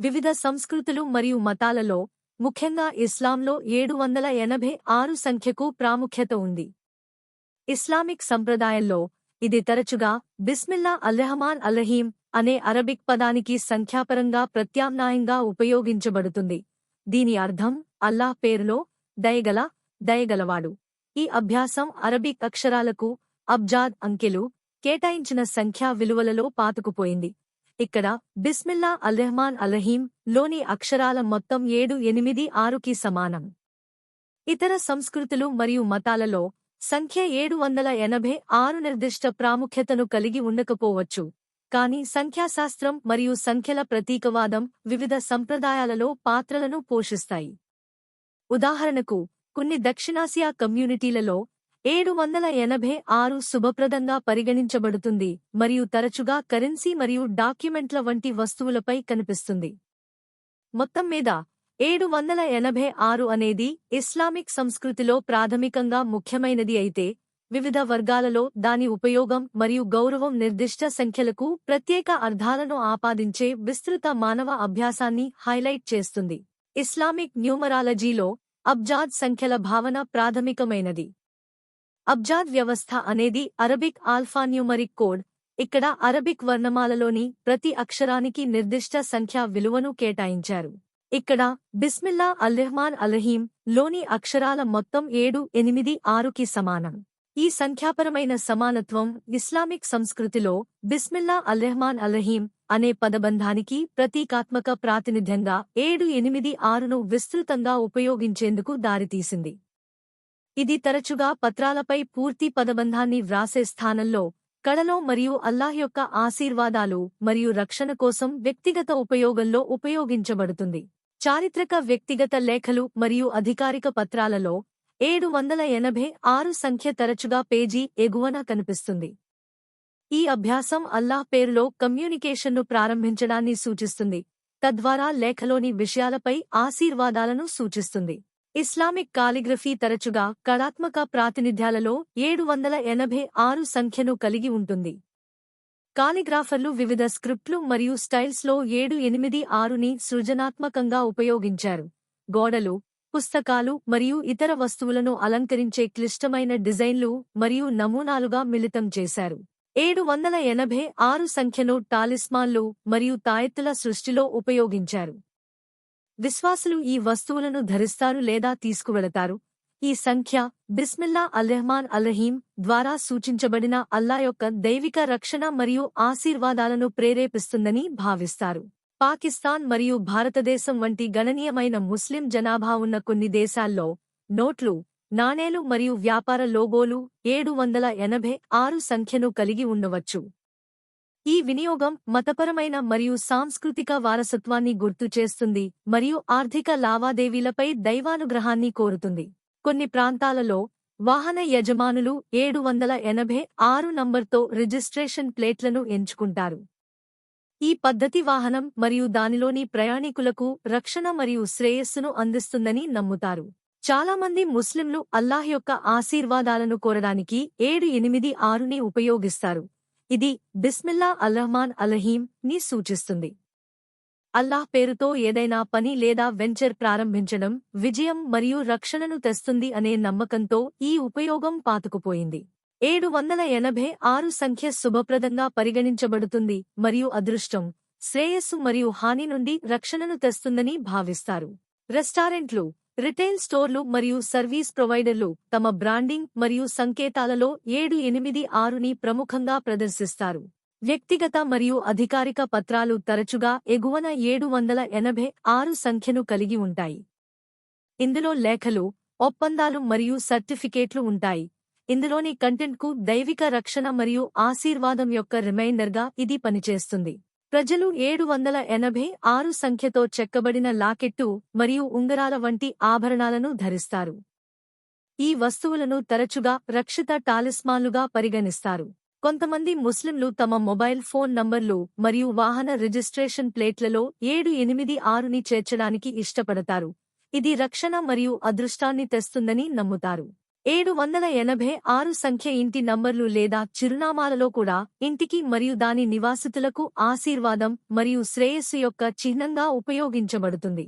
వివిధ సంస్కృతులు మరియు మతాలలో ముఖ్యంగా ఇస్లాంలో ఏడు వందల ఎనభై ఆరు సంఖ్యకు ప్రాముఖ్యత ఉంది. ఇస్లామిక్ సంప్రదాయంలో ఇది తరచుగా బిస్మిల్లా అల్రహమాన్ అల్లహీం అనే అరబిక్ పదానికి సంఖ్యాపరంగా ప్రత్యామ్నాయంగా ఉపయోగించబడుతుంది. దీని అర్థం అల్లాహ్ పేరులో దయగల దయగలవాడు. ఈ అభ్యాసం అరబిక్ అక్షరాలకు అబ్జాద్ అంకెలు కేటాయించిన సంఖ్యా విలువలలో పాతుకుపోయింది. ఇక్కడ బిస్మిల్లా అల్రెహమాన్ అల్రహీం లోని అక్షరాల మొత్తం ఏడు ఎనిమిది ఆరుకి సమానం. ఇతర సంస్కృతులు మరియు మతాలలో సంఖ్య ఏడు వందల ఎనభై ఆరు నిర్దిష్ట ప్రాముఖ్యతను కలిగి ఉండకపోవచ్చు. కాని సంఖ్యాశాస్త్రం మరియు సంఖ్యల ప్రతీకవాదం వివిధ సంప్రదాయాలలో పాత్రలను పోషిస్తాయి. ఉదాహరణకు కొన్ని దక్షిణాసియా కమ్యూనిటీలలో ఏడు వందల ఎనభై ఆరు శుభప్రదంగా పరిగణించబడుతుంది మరియు తరచుగా కరెన్సీ మరియు డాక్యుమెంట్ల వంటి వస్తువులపై కనిపిస్తుంది. మొత్తం మీద ఏడు వందల ఎనభై ఆరు అనేది ఇస్లామిక్ సంస్కృతిలో ప్రాథమికంగా ముఖ్యమైనది అయితే వివిధ వర్గాలలో దాని ఉపయోగం మరియు గౌరవం నిర్దిష్ట సంఖ్యలకు ప్రత్యేక అర్థాలను ఆపాదించే విస్తృత మానవ అభ్యాసాన్ని హైలైట్ చేస్తుంది. ఇస్లామిక్ న్యూమరాలజీలో అబ్జాద్ సంఖ్యల భావన ప్రాథమికమైనది. అబ్జాద్ వ్యవస్థ అనేది అరబిక్ ఆల్ఫాన్యూమరిక్ కోడ్. ఇక్కడ అరబిక్ వర్ణమాలలోని ప్రతి అక్షరానికి నిర్దిష్ట సంఖ్యా విలువను కేటాయించారు. ఇక్కడ బిస్మిల్లా అల్రెహ్మాన్ అల్రహీం లోని అక్షరాల మొత్తం ఏడు ఎనిమిది ఆరుకి సమానం. ఈ సంఖ్యాపరమైన సమానత్వం ఇస్లామిక్ సంస్కృతిలో బిస్మిల్లా అల్రెహ్మాన్ అల్రహీం అనే పదబంధానికి ప్రతీకాత్మక ప్రాతినిధ్యంగా ఏడు ఎనిమిది ఆరును విస్తృతంగా ఉపయోగించేందుకు దారితీసింది. ఇది తరచుగా పత్రాలపై పూర్తి పదబంధాన్ని వ్రాసే స్థానంలో కళలో మరియు అల్లాహ్ యొక్క ఆశీర్వాదాలు మరియు రక్షణ కోసం వ్యక్తిగత ఉపయోగంలో ఉపయోగించబడుతుంది. చారిత్రక వ్యక్తిగత లేఖలు మరియు అధికారిక పత్రాలలో ఏడు వందల ఎనభై ఆరు సంఖ్య తరచుగా పేజీ ఎగువన కనిపిస్తుంది. ఈ అభ్యాసం అల్లాహ్ పేరులో కమ్యూనికేషన్ను ప్రారంభించడాన్ని సూచిస్తుంది. తద్వారా లేఖలోని విషయాలపై ఆశీర్వాదాలను సూచిస్తుంది. ఇస్లామిక్ కాలిగ్రఫీ తరచుగా కళాత్మక ప్రాతినిధ్యాలలో ఏడు వందల ఎనభై ఆరు సంఖ్యను కలిగి ఉంటుంది. కాలిగ్రాఫర్లు వివిధ స్క్రిప్ట్లు మరియు స్టైల్స్లో ఏడు ఎనిమిది ఆరుని సృజనాత్మకంగా ఉపయోగించారు. గోడలు పుస్తకాలు మరియు ఇతర వస్తువులను అలంకరించే క్లిష్టమైన డిజైన్లు మరియు నమూనాలుగా మిళితం చేశారు. ఏడు వందల ఎనభై ఆరు సంఖ్యను టాలిస్మాన్లు మరియు తాయెత్తుల సృష్టిలో ఉపయోగించారు. విశ్వాసులు ఈ వస్తువులను ధరిస్తారు లేదా తీసుకువెళతారు? ఈ సంఖ్య బిస్మిల్లా అల్రెహమాన్ అల్రహీం ద్వారా సూచించబడిన అల్లా యొక్క దైవిక రక్షణ మరియు ఆశీర్వాదాలను ప్రేరేపిస్తుందని భావిస్తారు. పాకిస్తాన్ మరియు భారతదేశం వంటి గణనీయమైన ముస్లిం జనాభా ఉన్న కొన్ని దేశాల్లో నోట్లు నాణేలు మరియు వ్యాపార లోగోలు ఏడు వందల ఎనభై ఆరు సంఖ్యను కలిగి ఉండవచ్చు. ఈ వినియోగం మతపరమైన మరియు సాంస్కృతిక వారసత్వాన్ని గుర్తు చేస్తుంది మరియు ఆర్థిక లావాదేవీలపై దైవానుగ్రహాన్ని కోరుతుంది. కొన్ని ప్రాంతాలలో వాహన యజమానులు ఏడు వందల ఎనభై ఆరు నంబర్తో రిజిస్ట్రేషన్ ప్లేట్లను ఎంచుకుంటారు. ఈ పద్ధతి వాహనం మరియు దానిలోని ప్రయాణికులకు రక్షణ మరియు శ్రేయస్సును అందిస్తుందని నమ్ముతారు. చాలామంది ముస్లింలు అల్లాహ్ యొక్క ఆశీర్వాదాలను కోరడానికి ఏడు ఎనిమిది ఆరుని ఉపయోగిస్తారు. ఇది బిస్మిల్లా అల్లహమాన్ అలహీం ని సూచిస్తుంది. అల్లాహ్ పేరుతో ఏదైనా పని లేదా వెంచర్ ప్రారంభించడం విజయం మరియు రక్షణను తెస్తుంది అనే నమ్మకంతో ఈ ఉపయోగం పాతుకుపోయింది. ఏడు వందల ఎనభై ఆరు సంఖ్య శుభప్రదంగా పరిగణించబడుతుంది మరియు అదృష్టం శ్రేయస్సు మరియు హాని నుండి రక్షణను తెస్తుందని భావిస్తారు. రెస్టారెంట్లు రిటైల్ స్టోర్లు మరియు సర్వీస్ ప్రొవైడర్లు తమ బ్రాండింగ్ మరియు సంకేతాలలో ఏడు ఎనిమిది ఆరుని ప్రముఖంగా ప్రదర్శిస్తారు. వ్యక్తిగత మరియు అధికారిక పత్రాలు తరచుగా ఎగువన ఏడు వందల ఎనభై ఆరు సంఖ్యను కలిగి ఉంటాయి. ఇందులో లేఖలు ఒప్పందాలు మరియు సర్టిఫికేట్లు ఉంటాయి. ఇందులోని కంటెంట్కు దైవిక రక్షణ మరియు ఆశీర్వాదం యొక్క రిమైండర్గా ఇది పనిచేస్తుంది. ప్రజలు ఏడు వందల ఎనభై ఆరు సంఖ్యతో చెక్కబడిన లాకెట్టు మరియు ఉంగరాల వంటి ఆభరణాలను ధరిస్తారు. ఈ వస్తువులను తరచుగా రక్షిత టాలిస్మాన్లుగా పరిగణిస్తారు. కొంతమంది ముస్లింలు తమ మొబైల్ ఫోన్ నంబర్లు మరియు వాహన రిజిస్ట్రేషన్ ప్లేట్లలో ఏడు ఎనిమిది ఆరుని చేర్చడానికి ఇష్టపడతారు. ఇది రక్షణ మరియు అదృష్టాన్ని తెస్తుందని నమ్ముతారు. ఏడు వందల ఎనభై ఆరు సంఖ్య ఇంటి నంబర్లు లేదా చిరునామాలలో కూడా ఇంటికి మరియు దాని నివాసితులకు ఆశీర్వాదం మరియు శ్రేయస్సు యొక్క చిహ్నంగా ఉపయోగించబడుతుంది.